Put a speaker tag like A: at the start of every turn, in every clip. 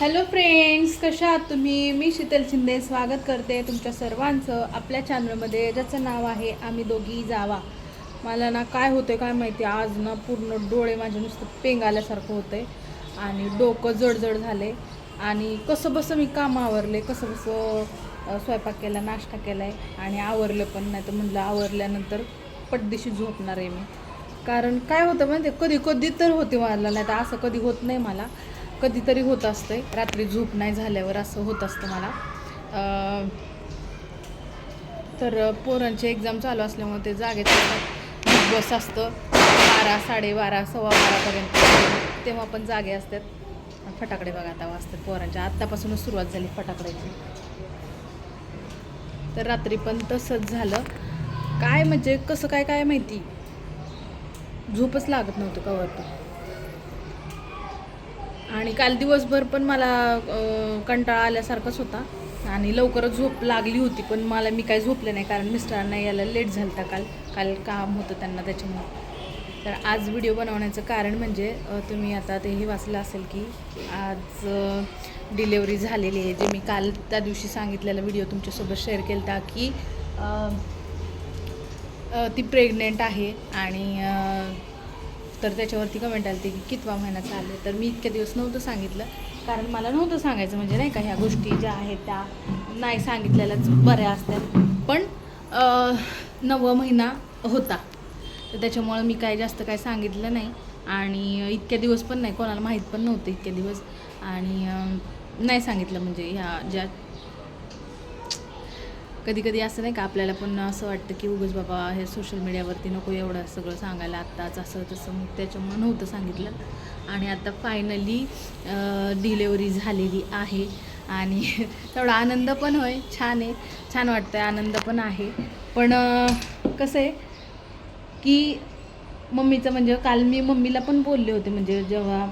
A: Hello friends कशा आहात तुम्ही? मी शीतल शिंदे. स्वागत करते तुमच्या सर्वांचं आपल्या चॅनलमध्ये ज्याचं नाव आहे आम्ही दोघी जावा. मला ना काय होतं काय माहिती? आज ना पूर्ण डोळे माझे नुसतं पेंग आल्यासारखं होतंय. आणि डोकं जडजड झाले आणि कसं बसं मी काम आवरले. कसं बसं स्वयंपाक केला नाश्ता केला आहे आणि आवरलं पण नाही तर म्हणलं आवरल्यानंतर पटदिशी झोपणार आहे मी. कारण काय होतं म्हणते कधी कधी तर होते मला. नाही तर असं कधी होत नाही मला. कधीतरी होत असतंय. रात्री झोप नाही झाल्यावर असं होत असतं मला. तर पोरांचे एक्झाम चालू असल्यामुळे ते जागेत बस असतं. बारा साडेबारा सव्वा बारापर्यंत तेव्हा पण जागे असतात. फटाकडे बघा आता वाजतात पोरांच्या. आत्तापासूनच सुरुवात झाली फटाकड्याची. तर रात्री पण तसंच झालं. काय म्हणजे कसं काय काय माहिती? झोपच लागत नव्हतं कवर आणि काल दिवसभर पण मला कंटाळा आल्यासारखाच होता. आणि लवकरच झोप लागली होती पण मला मी काही झोपले नाही कारण मिस्टरांना यायला लेट झालं होता काल. काल काम होतं त्यांना त्याच्यामुळे. तर आज व्हिडिओ बनवण्याचं कारण म्हणजे तुम्ही आता तेही वाचलं असेल की आज डिलेवरी झालेली आहे. जे मी काल त्या दिवशी सांगितलेला व्हिडिओ तुमच्यासोबत शेअर केला होता की ती प्रेग्नेंट आहे आणि तर त्याच्यावरती कमेंट आली की कितवा महिना चालले तर मी इतक्या दिवस नव्हतं सांगितलं. कारण मला नव्हतं सांगायचं म्हणजे नाही का ह्या गोष्टी ज्या आहेत त्या नाही सांगितलेल्याच बऱ्या असतात पण नववा महिना होता. तर त्याच्यामुळं मी काय जास्त काय सांगितलं नाही. आणि इतक्या दिवस पण नाही कोणाला माहीत पण नव्हतं इतक्या दिवस. आणि नाही सांगितलं म्हणजे ह्या ज्या कधी कधी असं नाही का आपल्याला पण असं वाटतं की उगच बाबा हे सोशल मीडियावरती नको एवढं सगळं सांगायला आत्ताच असं तसं मग त्याच्यामुळं नव्हतं सांगितलं. आणि आता फायनली डिलेवरी झालेली आहे. आणि तेवढा आनंद पण होय छान आहे. छान वाटतं आहे आनंद पण आहे. पण कसं आहे की मम्मीचं म्हणजे काल मी मम्मीला पण बोलले होते. म्हणजे जेव्हा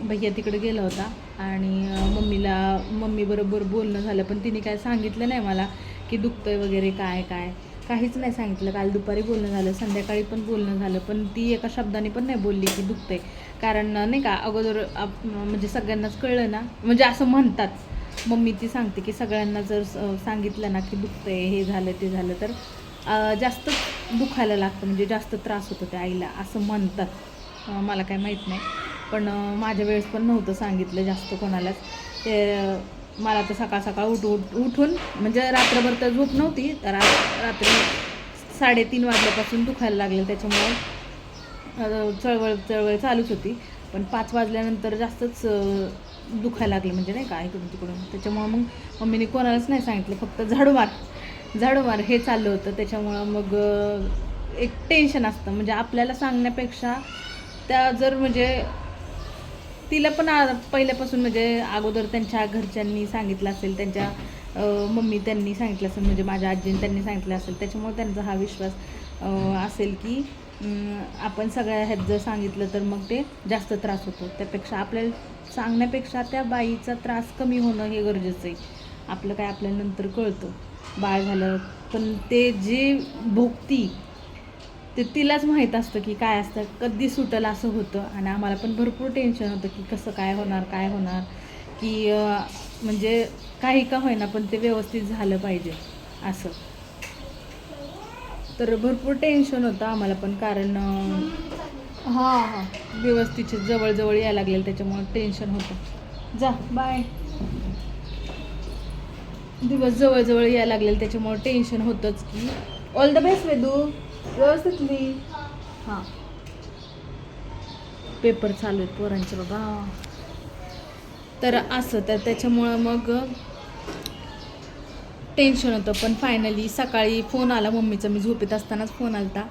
A: भैया तिकडे गेला होता आणि मम्मीला मम्मीबरोबर बोलणं झालं. पण तिने काय सांगितलं नाही मला. की दुखतंय वगैरे काय काय. काहीच नाही सांगितलं. काल दुपारी बोलणं झालं संध्याकाळी पण बोलणं झालं पण ती एका शब्दाने पण नाही बोलली की दुखतंय. कारण नाही का अगोदर आप म्हणजे सगळ्यांनाच कळलं ना म्हणजे असं म्हणतात. मम्मी ती सांगते की सगळ्यांना जर सांगितलं ना की दुखतंय हे झालं ते झालं तर जास्त दुखायला लागतं म्हणजे जास्त त्रास होतो त्या आईला असं म्हणतात. मला काय माहीत नाही. पण माझ्या वेळेस पण नव्हतं सांगितलं जास्त कोणालाच. ते मला तर सकाळ सकाळ उठ उठ उठून म्हणजे रात्रभर तर झोप नव्हती तर रा- रात्री साडेतीन वाजल्यापासून दुखायला लागलं. त्याच्यामुळं चळवळ चळवळ चालूच होती. पण पाच वाजल्यानंतर जास्तच दुखायला लागलं म्हणजे नाही का इकडून तिकडून. त्याच्यामुळं मग मम्मीने कोणालाच नाही सांगितलं फक्त झाडू मार झाडू मार हे चाललं होतं. त्याच्यामुळं मग एक टेन्शन असतं. म्हणजे आपल्याला सांगण्यापेक्षा त्या जर म्हणजे तिला पण पहिल्यापासून म्हणजे अगोदर त्यांच्या घरच्यांनी सांगितलं असेल त्यांच्या मम्मी त्यांनी सांगितलं असेल म्हणजे माझ्या आजीने त्यांनी सांगितलं असेल. त्याच्यामुळे त्यांचा हा विश्वास असेल की आपण सगळ्या ह्यात जर सांगितलं तर मग ते जास्त त्रास होतो. त्यापेक्षा आपल्याला सांगण्यापेक्षा त्या बाईचा त्रास कमी होणं हे गरजेचं आहे. आपलं काय आपल्याला नंतर कळतं. बाळ झालं पण ते जे भोगती ते तिलाच माहीत असतं की काय असतं. कधी सुटल असं होतं. आणि आम्हाला पण भरपूर टेन्शन होतं की कसं काय होणार काय होणार. की म्हणजे काही का होईना पण ते व्यवस्थित झालं पाहिजे. असं. तर भरपूर टेन्शन होतं आम्हाला पण कारण हां हां. व्यवस्थितचे जवळजवळ यायला लागलेलं त्याच्यामुळं टेन्शन होतं. जा बाय दिवस जवळजवळ यायला लागलेलं त्याच्यामुळं टेन्शन होतंच की. All the best Vedu. व्यवस्थित लिही हां. पेपर चालू आहेत पोरांचे बाबा तर असं तर त्याच्यामुळं मग टेन्शन होतं. पण फायनली सकाळी फोन आला मम्मीचा. मी झोपेत असतानाच फोन आलता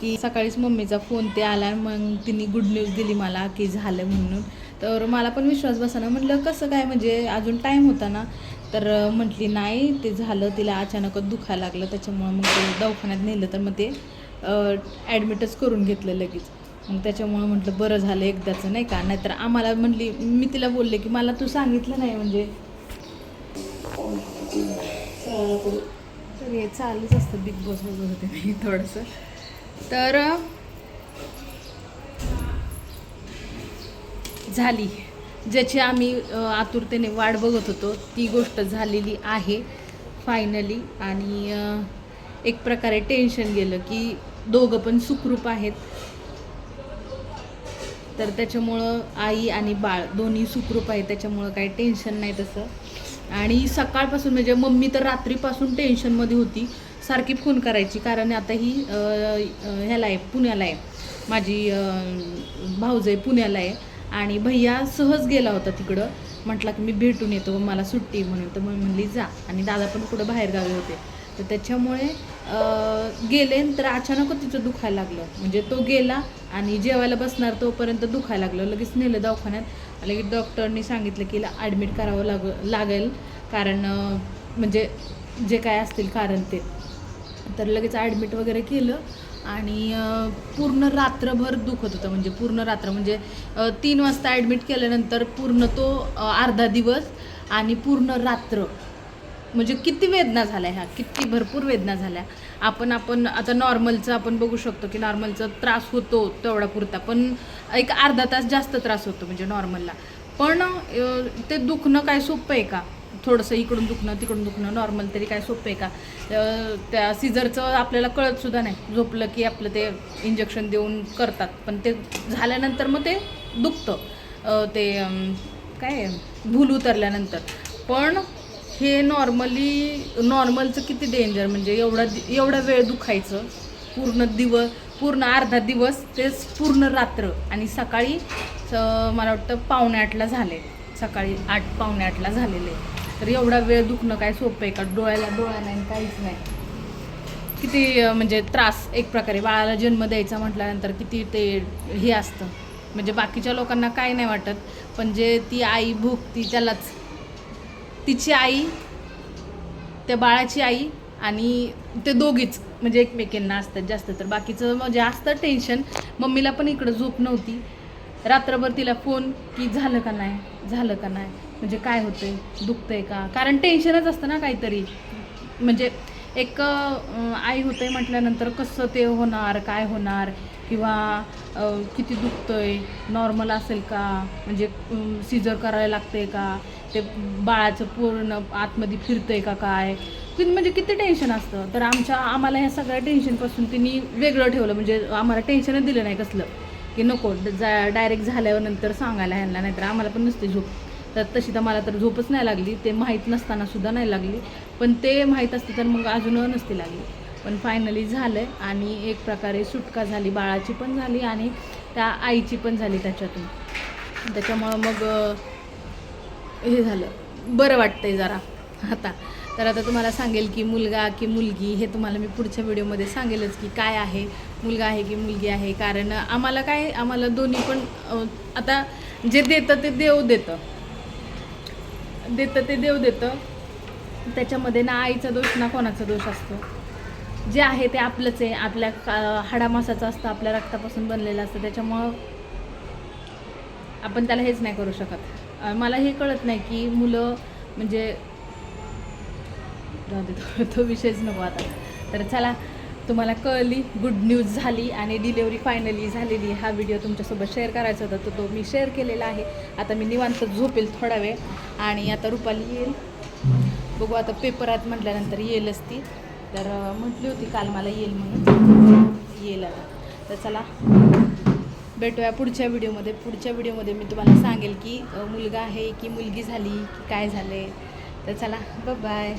A: की सकाळीच मम्मीचा फोन ते आला. मग तिने गुड न्यूज दिली मला की झालं म्हणून. तर मला पण विश्वास बसाना. म्हटलं कसं काय? म्हणजे अजून टाईम होता ना. तर म्हटली नाही ते झालं. तिला अचानकच दुखायला लागलं. त्याच्यामुळं मग ते दवाखान्यात नेलं तर मग ते ॲडमिटच करून घेतलं लगेच. मग त्याच्यामुळं म्हटलं बरं झालं एकदाचं नाही का? नाहीतर आम्हाला म्हटली मी तिला बोलले की मला तू सांगितलं नाही म्हणजे. तर हे चालूच असतं बिग बॉस बघत होते मी थोडंसं. तर झाली. ज्याची आम्ही आतुरतेने वाट बघत होतो ती गोष्ट झालेली आहे फायनली आणि एक प्रकारे टेन्शन गेलं की दोघं पण सुखरूप आहेत. तर त्याच्यामुळं आई आणि बाळ दोन्ही सुखरूप आहेत त्याच्यामुळं काही टेन्शन नाही तसं. आणि सकाळपासून म्हणजे मम्मी तर रात्रीपासून टेन्शनमध्ये होती सारखी फोन करायची. कारण आता ही ह्याला आहे पुण्याला आहे. माझी भाऊज भाऊजाई पुण्याला आहे. आणि भैया सहज गेला होता तिकडं. म्हटला की मी भेटून येतो मला सुट्टी म्हणून. तर मग म्हणली जा. आणि दादा पण कुठं बाहेरगावी होते. तर त्याच्यामुळे गेले तर अचानकच तिचं दुखायला लागलं. म्हणजे तो गेला आणि जेवायला बसणार तोपर्यंत दुखायला लागलं. लगेच नेलं दवाखान्यात. लगेच डॉक्टरनी सांगितलं की ॲडमिट करावं लाग लागेल. कारण म्हणजे जे काय असतील कारण ते. तर लगेच ॲडमिट वगैरे केलं. आणि पूर्ण रात्रभर दुखत होतं. म्हणजे पूर्ण रात्र म्हणजे तीन वाजता ॲडमिट केल्यानंतर पूर्ण तो अर्धा दिवस आणि पूर्ण रात्र म्हणजे किती वेदना झाल्या ह्या? किती भरपूर वेदना झाल्या. आपण आपण आता नॉर्मलचं आपण बघू शकतो की नॉर्मलचा त्रास होतो तेवढा पुरता पण एक अर्धा तास जास्त त्रास होतो म्हणजे नॉर्मलला पण ते दुखणं काय सोपं आहे का? थोडंसं इकडून दुखणं तिकडून दुखणं नॉर्मल तरी काय सोपं आहे का? त्या सिझरचं आपल्याला कळतसुद्धा नाही. झोपलं की आपलं ते इंजेक्शन देऊन करतात. पण ते झाल्यानंतर मग ते दुखतं. ते काय भूल उतरल्यानंतर. पण हे नॉर्मली नॉर्मलचं किती डेंजर म्हणजे एवढा एवढा वेळ दुखायचं. पूर्ण दिवस पूर्ण अर्धा दिवस तेच पूर्ण रात्र. आणि सकाळी मला वाटतं पावणे आठला झाले. सकाळी आठ पावणे आठला झालेले. तर एवढा वेळ दुखणं काय सोपं आहे का? डोळ्याला डोळा नाही काहीच नाही. किती म्हणजे त्रास एक प्रकारे. बाळाला जन्म द्यायचा म्हटल्यानंतर किती ते हे असतं. म्हणजे बाकीच्या लोकांना काय नाही वाटत. पण जे ती आई भूक ती त्यालाच तिची आई त्या बाळाची आई आणि ते दोघीच म्हणजे एकमेकींना असतात जास्त तर. बाकीचं म्हणजे असतं टेन्शन मम्मीला पण इकडं झोप नव्हती. रात्रभर तिला फोन की झालं का नाही? झालं का नाही? म्हणजे काय होतंय? दुखतंय का? कारण टेन्शनच असतं ना काहीतरी. म्हणजे एक आई होते म्हटल्यानंतर कसं ते होणार काय होणार? किंवा किती दुखतंय? नॉर्मल असेल का? म्हणजे सिजर करायला लागते का? ते बाळाचं पूर्ण आतमध्ये फिरतंय का काय? किती म्हणजे किती टेन्शन असतं? तर आमच्या आम्हाला ह्या सगळ्या टेन्शनपासून तिने वेगळं ठेवलं. म्हणजे आम्हाला टेन्शनच दिलं नाही कसलं. की नको जा डायरेक्ट झाल्यावर नंतर सांगायला ह्यांना नाहीतर आम्हाला पण नसते झोप. तर तशी तर मला तर झोपच नाही लागली. ते माहीत नसताना सुद्धा नाही लागली. पण ते माहीत असते तर मग अजून नसती लागली. पण फायनली झालं आहे आणि एक प्रकारे सुटका झाली. बाळाची पण झाली आणि त्या आईची पण झाली त्याच्यातून. त्याच्यामुळं मग हे झालं. बरं वाटतंय जरा. आता. तर आता तुम्हाला सांगेल की मुलगा की मुलगी हे तुम्हाला मी पुढच्या व्हिडिओमध्ये सांगेलच की काय आहे मुलगा आहे की मुलगी आहे. कारण आम्हाला काय आम्हाला दोन्ही पण आता जे देतं ते देव देतं. देतं ते देव देतं. त्याच्यामध्ये ना आईचा दोष ना कोणाचा दोष असतो. जे आहे ते आपलंच आहे. आपल्या का- हाडामासाचं असतं आपल्या रक्तापासून बनलेलं असतं. त्याच्यामुळं आपण त्याला हेच नाही करू शकत. मला हे कळत नाही की मुलं म्हणजे तो- तो विषयच नको आता. तर चला तुम्हाला कळली गुड न्यूज झाली आणि डिलेवरी फायनली झालेली हा व्हिडिओ तुमच्यासोबत शेअर करायचा होता तर तो मी शेअर केलेला आहे. आता मी निवांत झोपेल थोडा वेळ. आणि आता रुपाली येईल. बघू आता पेपरात म्हटल्यानंतर येईलच ती. तर म्हटली होती काल मला येईल म्हणून. येईल आता. तर चला. भेटूया पुढच्या व्हिडिओमध्ये. पुढच्या व्हिडिओमध्ये मी तुम्हाला सांगेल की मुलगा आहे की मुलगी झाली की काय झाले तर चला बाय